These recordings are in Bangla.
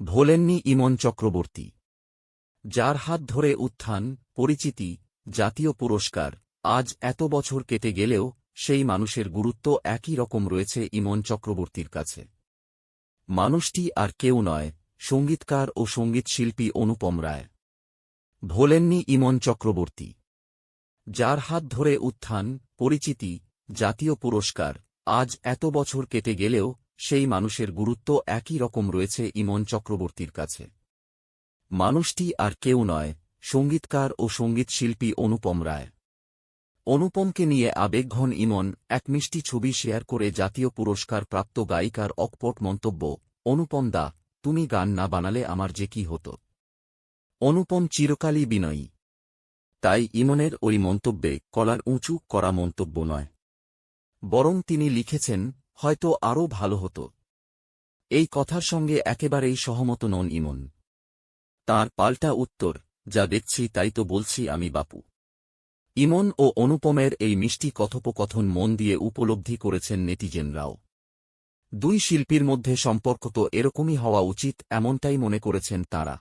ভোলেননি ইমন চক্রবর্তী। যার হাত ধরে উত্থান, পরিচিতি, জাতীয় পুরস্কার, আজ এত বছর কেটে গেলেও সেই মানুষের গুরুত্ব একই রকম রয়েছে ইমন চক্রবর্তীর কাছে। মানুষটি আর কেউ নয়, সঙ্গীতকার ও সঙ্গীতশিল্পী অনুপম রায়। ভোলেননি ইমন চক্রবর্তী। যার হাত ধরে উত্থান, পরিচিতি, জাতীয় পুরস্কার, আজ এত বছর কেটে গেলেও সেই মানুষের গুরুত্ব একই রকম রয়েছে ইমন চক্রবর্তীর কাছে। মানুষটি আর কেউ নয়, সঙ্গীতকার ও সঙ্গীতশিল্পী অনুপম রায়। অনুপমকে নিয়ে আবেগঘন ইমন এক মিষ্টি ছবি শেয়ার করে জাতীয় পুরস্কার প্রাপ্ত গায়িকার অকপট মন্তব্য, অনুপম দা, তুমি গান না বানালে আমার যে কি হতো? অনুপম চিরকালই বিনয়ী। তাই ইমনের ওই মন্তব্যে কলার উঁচু করা মন্তব্য নয়। বরং তিনি লিখেছেন হয়তো আরও ভালো হতো। এই কথার সঙ্গে একেবারেই সহমত নন ইমন। তার পাল্টা উত্তর, যা দেখছি তাই তো বলছি আমি, বাপু। ইমন ও অনুপমের এই মিষ্টি কথোপকথন মন দিয়ে উপলব্ধি করেছেন নেটিজেনরাও। দুই শিল্পীর মধ্যে সম্পর্ক তো এরকমই হওয়া উচিত এমনটাই মনে করেছেন তাঁরা।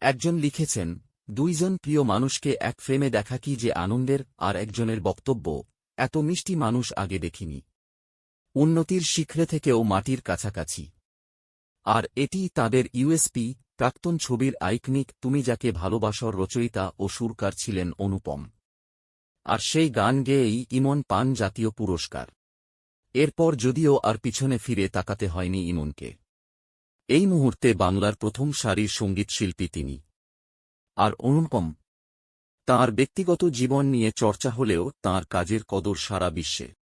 একজন লিখেছেন, দুইজন প্রিয় মানুষকে এক ফ্রেমে দেখা কি যে আনন্দের, আর একজনের বক্তব্য, এত মিষ্টি মানুষ আগে দেখিনি। উন্নতির শিখরে থেকেও মাটির কাছাকাছি। আর এটি তাদের ইউএসপি প্রাক্তন ছবির আইকনিক তুমি যাকে ভালোবাসর রচয়িতা ও সুরকার ছিলেন অনুপম। আর সেই গান গেয়েই ইমন পান জাতীয় পুরস্কার। এরপর যদিও আর পিছনে ফিরে তাকাতে হয়নি ইমনকে। এই মুহূর্তে বাংলার প্রথম সারির সঙ্গীতশিল্পী তিনি। আর অনুপম, তাঁর ব্যক্তিগত জীবন নিয়ে চর্চা হলেও তাঁর কাজের কদর সারা বিশ্বে।